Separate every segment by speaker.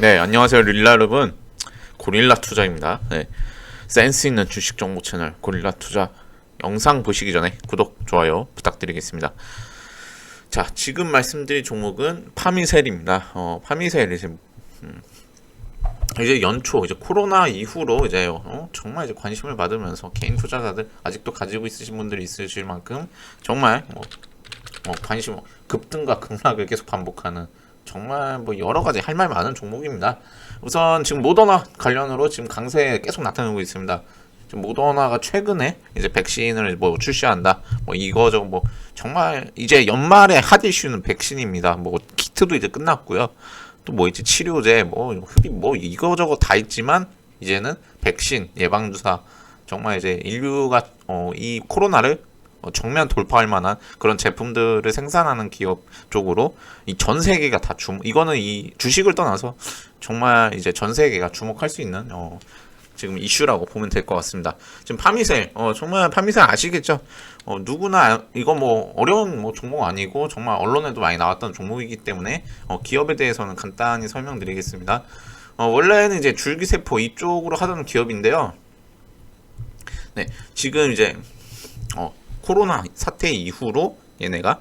Speaker 1: 네, 안녕하세요, 릴라 여러분. 고릴라 투자입니다. 네, 센스 있는 주식 정보 채널 고릴라 투자 영상 보시기 전에 구독, 좋아요 부탁드리겠습니다. 자, 지금 말씀드릴 종목은 파미셀입니다. 어, 파미셀 이제 음, 이제 연초 이제 코로나 이후로 이제 어, 정말 이제 관심을 받으면서 개인 투자자들 아직도 가지고 있으신 분들이 있으실 만큼 정말 뭐, 뭐 관심 급등과 급락을 계속 반복하는 정말 뭐 여러 가지 할 말 많은 종목입니다. 우선 지금 모더나 관련으로 지금 강세 계속 나타나고 있습니다. 지금 모더나가 최근에 이제 백신을 뭐 출시한다. 뭐 이거저거 뭐 정말 이제 연말에 핫 이슈는 백신입니다. 뭐 키트도 이제 끝났고요. 또뭐 있지 치료제 뭐 흡입 뭐 이거저거 다 있지만 이제는 백신 예방 주사 정말 이제 인류가 어, 이 코로나를 어, 정면 돌파할 만한 그런 제품들을 생산하는 기업 쪽으로 이 전 세계가 다 주목 이거는 이 주식을 떠나서 정말 이제 전 세계가 주목할 수 있는 어, 지금 이슈라고 보면 될 것 같습니다. 지금 파미셀 어, 정말 파미셀 아시겠죠? 어, 누구나 이거 뭐 어려운 뭐 종목 아니고 정말 언론에도 많이 나왔던 종목이기 때문에 어, 기업에 대해서는 간단히 설명드리겠습니다. 어, 원래는 이제 줄기세포 이쪽으로 하던 기업인데요. 네, 지금 이제 어, 코로나 사태 이후로 얘네가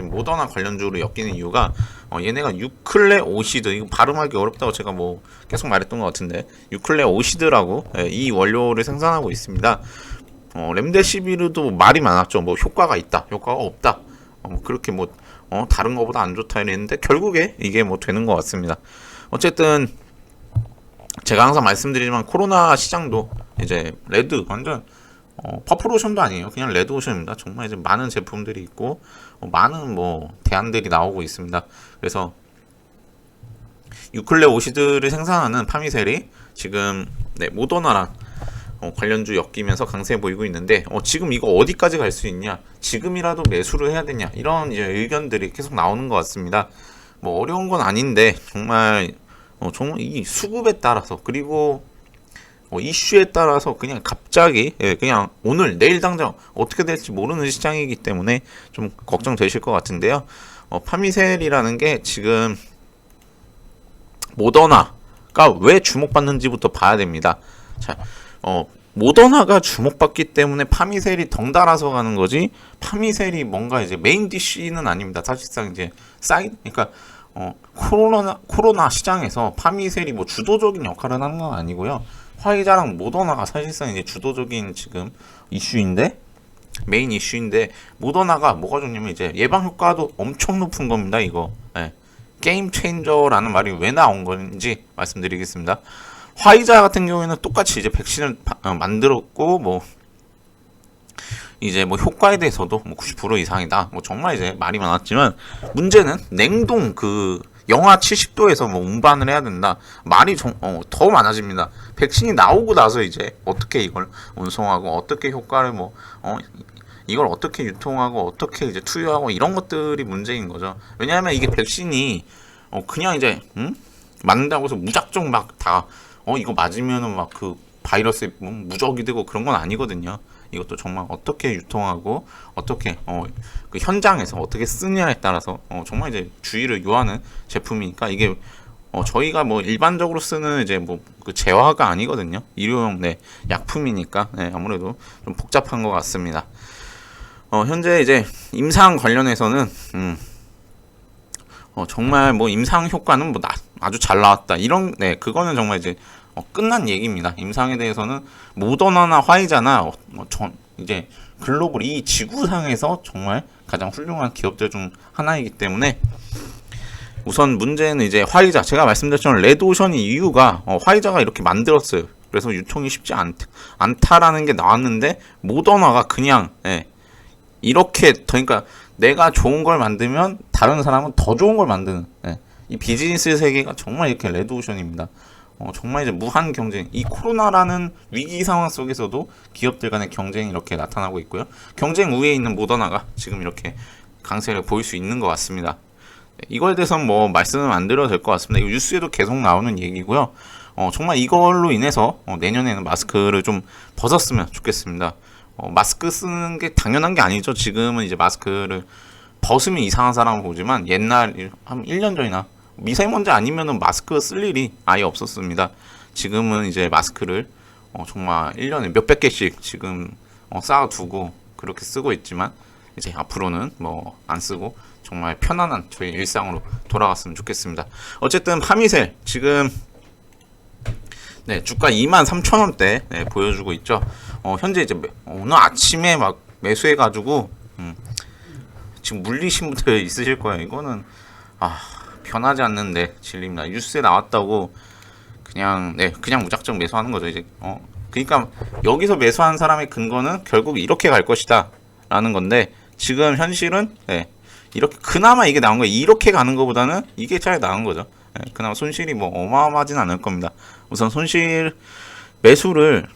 Speaker 1: 모더나 관련주로 엮이는 이유가 어, 얘네가 유클레 오시드 이거 발음하기 어렵다고 제가 뭐 계속 말했던 것 같은데 유클레 오시드라고 예, 이 원료를 생산하고 있습니다. 어, 렘데시비르도 말이 많았죠. 뭐 효과가 있다, 효과가 없다. 어, 뭐 그렇게 뭐 어, 다른 거보다 안 좋다 이랬는데 결국에 이게 뭐 되는 것 같습니다. 어쨌든 제가 항상 말씀드리지만 코로나 시장도 이제 레드 완전 어, 퍼플오션도 아니에요. 그냥 레드오션입니다. 정말 이제 많은 제품들이 있고 어, 많은 뭐 대안들이 나오고 있습니다. 그래서 유클레 오시드를 생산하는 파미셀이 지금 네, 모더나랑 어, 관련주 엮이면서 강세 보이고 있는데 어, 지금 이거 어디까지 갈 수 있냐? 지금이라도 매수를 해야 되냐? 이런 이제 의견들이 계속 나오는 것 같습니다. 뭐 어려운 건 아닌데 정말 어, 정말 이 수급에 따라서 그리고 뭐 이슈에 따라서 그냥 갑자기 예, 그냥 오늘 내일 당장 어떻게 될지 모르는 시장이기 때문에 좀 걱정되실 것 같은데요. 어, 파미셀이라는 게 지금 모더나가 왜 주목받는지부터 봐야 됩니다. 자, 어, 모더나가 주목받기 때문에 파미셀이 덩달아서 가는 거지 파미셀이 뭔가 이제 메인 디쉬는 아닙니다. 사실상 이제 사이 그러니까 어, 코로나 코로나 시장에서 파미셀이 뭐 주도적인 역할을 하는 건 아니고요. 화이자랑 모더나가 사실상 이제 주도적인 지금 이슈인데 메인 이슈인데 모더나가 뭐가 좋냐면 이제 예방 효과도 엄청 높은 겁니다. 이거 예. 게임 체인저라는 말이 왜 나온 건지 말씀드리겠습니다. 화이자 같은 경우에는 똑같이 이제 백신을 바, 어, 만들었고 뭐 이제 뭐 효과에 대해서도 뭐 90% 이상이다. 뭐 정말 이제 말이 많았지만 문제는 냉동 그 영하 70도에서 뭐 운반을 해야 된다. 말이 좀, 어, 더 많아집니다. 백신이 나오고 나서 이제 어떻게 이걸 운송하고 어떻게 효과를 뭐, 어, 이걸 어떻게 유통하고 어떻게 이제 투여하고 이런 것들이 문제인 거죠. 왜냐하면 이게 백신이 어, 그냥 이제, 음? 맞는다고 해서 무작정 막 다, 어, 이거 맞으면은 막 그 바이러스에 뭐 무적이 되고 그런 건 아니거든요. 이것도 정말 어떻게 유통하고 어떻게 어, 그 현장에서 어떻게 쓰냐에 따라서 어, 정말 이제 주의를 요하는 제품이니까 이게 어, 저희가 뭐 일반적으로 쓰는 이제 뭐 그 재화가 아니거든요. 일회용 네, 약품이니까 네, 아무래도 좀 복잡한 것 같습니다. 어, 현재 이제 임상 관련해서는 음, 어, 정말 뭐 임상 효과는 뭐 나, 아주 잘 나왔다 이런 네 그거는 정말 이제 어, 끝난 얘기입니다. 임상에 대해서는 모더나나 화이자나 어, 뭐 전, 이제 글로벌 이 지구상에서 정말 가장 훌륭한 기업들 중 하나이기 때문에 우선 문제는 이제 화이자 제가 말씀드렸지만 레드오션이 이유가 어, 화이자가 이렇게 만들었어요. 그래서 유통이 쉽지 않, 않다라는 게 나왔는데 모더나가 그냥 예, 이렇게 더 그러니까 내가 좋은 걸 만들면 다른 사람은 더 좋은 걸 만드는 예, 이 비즈니스 세계가 정말 이렇게 레드오션입니다. 어, 정말 이제 무한 경쟁. 이 코로나라는 위기 상황 속에서도 기업들 간의 경쟁이 이렇게 나타나고 있고요. 경쟁 우위에 있는 모더나가 지금 이렇게 강세를 보일 수 있는 것 같습니다. 네, 이거에 대해서는 뭐 말씀을 안 드려도 될 것 같습니다. 이거 뉴스에도 계속 나오는 얘기고요. 어, 정말 이걸로 인해서 어, 내년에는 마스크를 좀 벗었으면 좋겠습니다. 어, 마스크 쓰는 게 당연한 게 아니죠. 지금은 이제 마스크를 벗으면 이상한 사람을 보지만 옛날 한 1년 전이나 미세먼지 아니면은 마스크 쓸 일이 아예 없었습니다. 지금은 이제 마스크를 어, 정말 1년에 몇백 개씩 지금 어, 쌓아두고 그렇게 쓰고 있지만 이제 앞으로는 뭐 안 쓰고 정말 편안한 저희 일상으로 돌아갔으면 좋겠습니다. 어쨌든 파미셀 지금 네, 주가 23,000원대 네, 보여주고 있죠. 어, 현재 이제 매- 오늘 아침에 막 매수해가지고 음, 지금 물리신 분들 있으실 거예요. 이거는 아 변하지 않는데 진립니다. 뉴스에 나왔다고 그냥 네 그냥 무작정 매수하는 거죠. 이제 어 그러니까 여기서 매수한 사람의 근거는 결국 이렇게 갈 것이다라는 건데 지금 현실은 네 이렇게 그나마 이게 나온 거예요. 이렇게 가는 것보다는 이게 잘 나은 거죠. 네, 그나마 손실이 뭐 어마어마하진 않을 겁니다. 우선 손실 매수를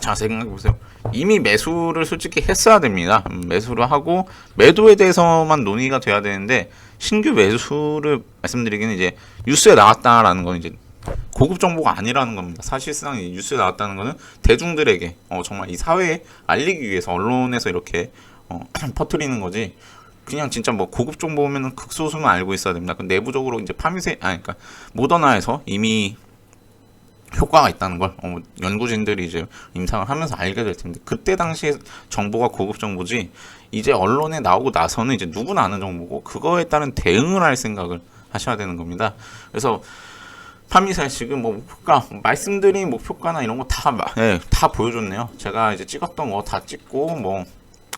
Speaker 1: 자 생각해 보세요. 이미 매수를 솔직히 했어야 됩니다. 음, 매수를 하고 매도에 대해서만 논의가 돼야 되는데 신규 매수를 말씀드리기는 이제 뉴스에 나왔다라는 건 이제 고급 정보가 아니라는 겁니다. 사실상 이 뉴스에 나왔다는 거는 대중들에게 어, 정말 이 사회에 알리기 위해서 언론에서 이렇게 어, 퍼뜨리는 거지. 그냥 진짜 뭐 고급 정보면은 극소수만 알고 있어야 됩니다. 그 내부적으로 이제 파미세 아 그러니까 모더나에서 이미 효과가 있다는 걸 어, 연구진들이 이제 임상을 하면서 알게 될 텐데 그때 당시에 정보가 고급 정보지 이제 언론에 나오고 나서는 이제 누구나 아는 정보고 그거에 따른 대응을 할 생각을 하셔야 되는 겁니다. 그래서 파미살 지금 뭐 목표가 말씀드린 목표가나 이런 거다 예, 다 보여줬네요. 제가 이제 찍었던 거 다 찍고 뭐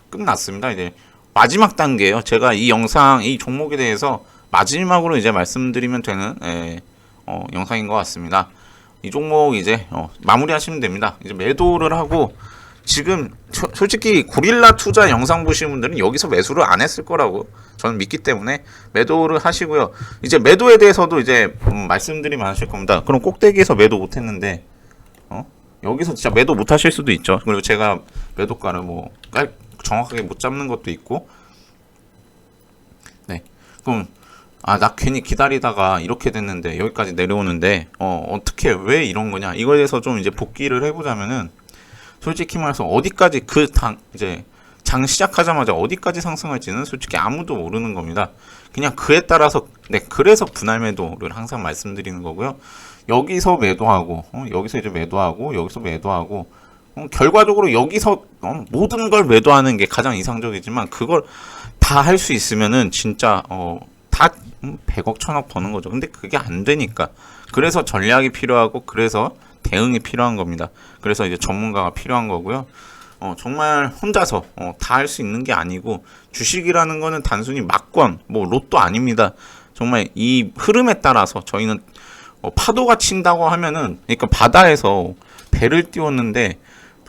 Speaker 1: 끝났습니다. 이제 마지막 단계예요. 제가 이 영상 이 종목에 대해서 마지막으로 이제 말씀드리면 되는 예, 어, 영상인 것 같습니다. 이 종목 이제 어, 마무리하시면 됩니다. 이제 매도를 하고 지금 소- 솔직히 고릴라 투자 영상 보시는 분들은 여기서 매수를 안 했을 거라고 저는 믿기 때문에 매도를 하시고요. 이제 매도에 대해서도 이제 음, 말씀들이 많으실 겁니다. 그럼 꼭대기에서 매도 못 했는데 어? 여기서 진짜 매도 못 하실 수도 있죠. 그리고 제가 매도가를 뭐 깔- 정확하게 못 잡는 것도 있고 네. 그럼 아, 나 괜히 기다리다가 이렇게 됐는데 여기까지 내려오는데 어, 어떻게 왜 이런 거냐? 이거에 대해서 좀 이제 복귀를 해 보자면은 솔직히 말해서 어디까지 그 당 이제 장 시작하자마자 어디까지 상승할지는 솔직히 아무도 모르는 겁니다. 그냥 그에 따라서 네 그래서 분할 매도를 항상 말씀드리는 거고요. 여기서 매도하고 어, 여기서 이제 매도하고 여기서 매도하고 어, 결과적으로 여기서 어, 모든 걸 매도하는 게 가장 이상적이지만 그걸 다 할 수 있으면은 진짜 어, 다 음, 100억 천억 버는 거죠. 근데 그게 안 되니까 그래서 전략이 필요하고 그래서 대응이 필요한 겁니다. 그래서 이제 전문가가 필요한 거고요. 어, 정말 혼자서 어, 다할 수 있는 게 아니고 주식이라는 거는 단순히 막권, 뭐 로또 아닙니다. 정말 이 흐름에 따라서 저희는 어, 파도가 친다고 하면은 그러니까 바다에서 배를 띄웠는데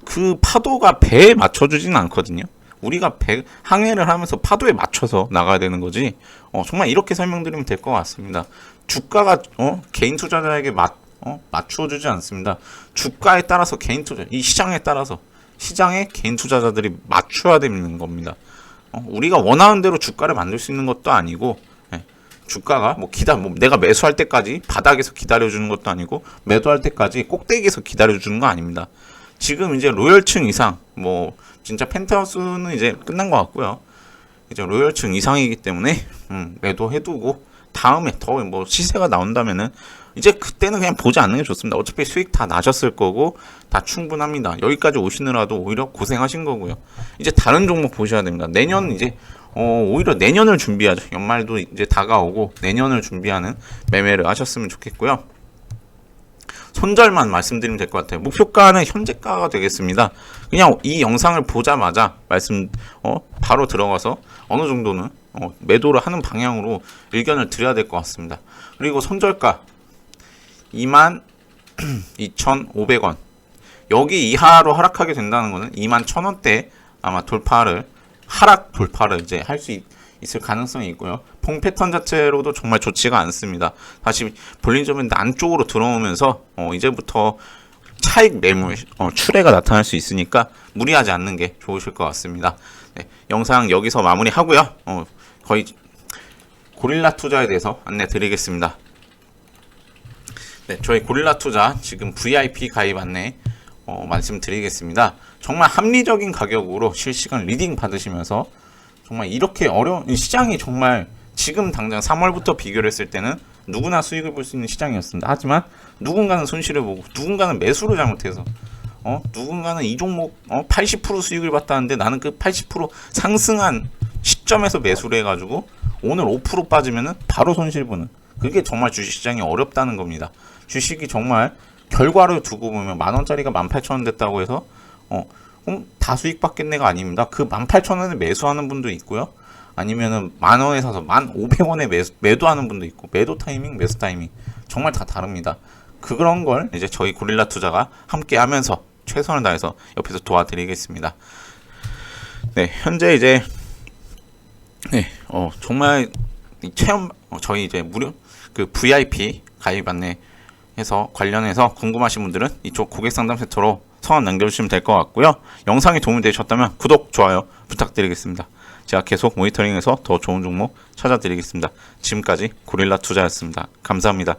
Speaker 1: 그 파도가 배에 맞춰주지는 않거든요. 우리가 배 항해를 하면서 파도에 맞춰서 나가야 되는 거지. 어, 정말 이렇게 설명드리면 될 것 같습니다. 주가가 어, 개인 투자자에게 맞 어, 맞추어주지 않습니다. 주가에 따라서 개인 투자, 이 시장에 따라서 시장에 개인 투자자들이 맞춰야 되는 겁니다. 어, 우리가 원하는 대로 주가를 만들 수 있는 것도 아니고 예, 주가가 뭐 기다 뭐 내가 매수할 때까지 바닥에서 기다려 주는 것도 아니고 매도할 때까지 꼭대기에서 기다려 주는 거 아닙니다. 지금 이제 로열층 이상 뭐 진짜 펜트하우스는 이제 끝난 것 같고요. 이제 로열층 이상이기 때문에 음, 매도해두고 다음에 더 뭐 시세가 나온다면은 이제 그때는 그냥 보지 않는 게 좋습니다. 어차피 수익 다 나셨을 거고 다 충분합니다. 여기까지 오시느라도 오히려 고생하신 거고요. 이제 다른 종목 보셔야 됩니다. 내년 이제 어, 오히려 내년을 준비하죠. 연말도 이제 다가오고 내년을 준비하는 매매를 하셨으면 좋겠고요. 손절만 말씀드리면 될 것 같아요. 목표가는 현재가가 되겠습니다. 그냥 이 영상을 보자마자 말씀 어, 바로 들어가서 어느 정도는 어, 매도를 하는 방향으로 의견을 드려야 될 것 같습니다. 그리고 손절가 2만 2,500원. 여기 이하로 하락하게 된다는 것은 2만 1,000원대 아마 돌파를 하락 돌파를 이제 할 수 있 을 가능성이 있고요. 봉 패턴 자체로도 정말 좋지가 않습니다. 다시 볼린저밴드 안쪽으로 들어오면서 어, 이제부터 차익 매물 어, 출회가 나타날 수 있으니까 무리하지 않는 게 좋으실 것 같습니다. 네, 영상 여기서 마무리하고요. 어, 거의 고릴라 투자에 대해서 안내 드리겠습니다. 네, 저희 고릴라 투자 지금 VIP 가입 안내 어, 말씀드리겠습니다. 정말 합리적인 가격으로 실시간 리딩 받으시면서 정말 이렇게 어려운 이 시장이 정말 지금 당장 3월부터 비교를 했을 때는 누구나 수익을 볼 수 있는 시장이었습니다. 하지만 누군가는 손실을 보고 누군가는 매수를 잘못해서 어 누군가는 이 종목 어 80% 수익을 봤다는데 나는 그 80% 상승한 시점에서 매수를 해가지고 오늘 5% 빠지면은 바로 손실 보는 그게 정말 주식시장이 어렵다는 겁니다. 주식이 정말 결과를 두고 보면 만 원짜리가 만 팔천 원 됐다고 해서 어 그럼 다 수익 받겠네가 아닙니다. 그만 팔천 원에 매수하는 분도 있고요. 아니면은 만 원에 사서 만 오백 원에 매수, 매도하는 분도 있고 매도 타이밍, 매수 타이밍 정말 다 다릅니다. 그런 걸 이제 저희 고릴라 투자가 함께 하면서 최선을 다해서 옆에서 도와드리겠습니다. 네, 현재 이제 네, 어 정말 이 체험 어, 저희 이제 무료 그 VIP 가입 안내 해서 관련해서 궁금하신 분들은 이쪽 고객 상담 센터로 성함 남겨주시면 될 것 같고요. 영상이 도움이 되셨다면 구독, 좋아요 부탁드리겠습니다. 제가 계속 모니터링해서 더 좋은 종목 찾아드리겠습니다. 지금까지 고릴라 투자였습니다. 감사합니다.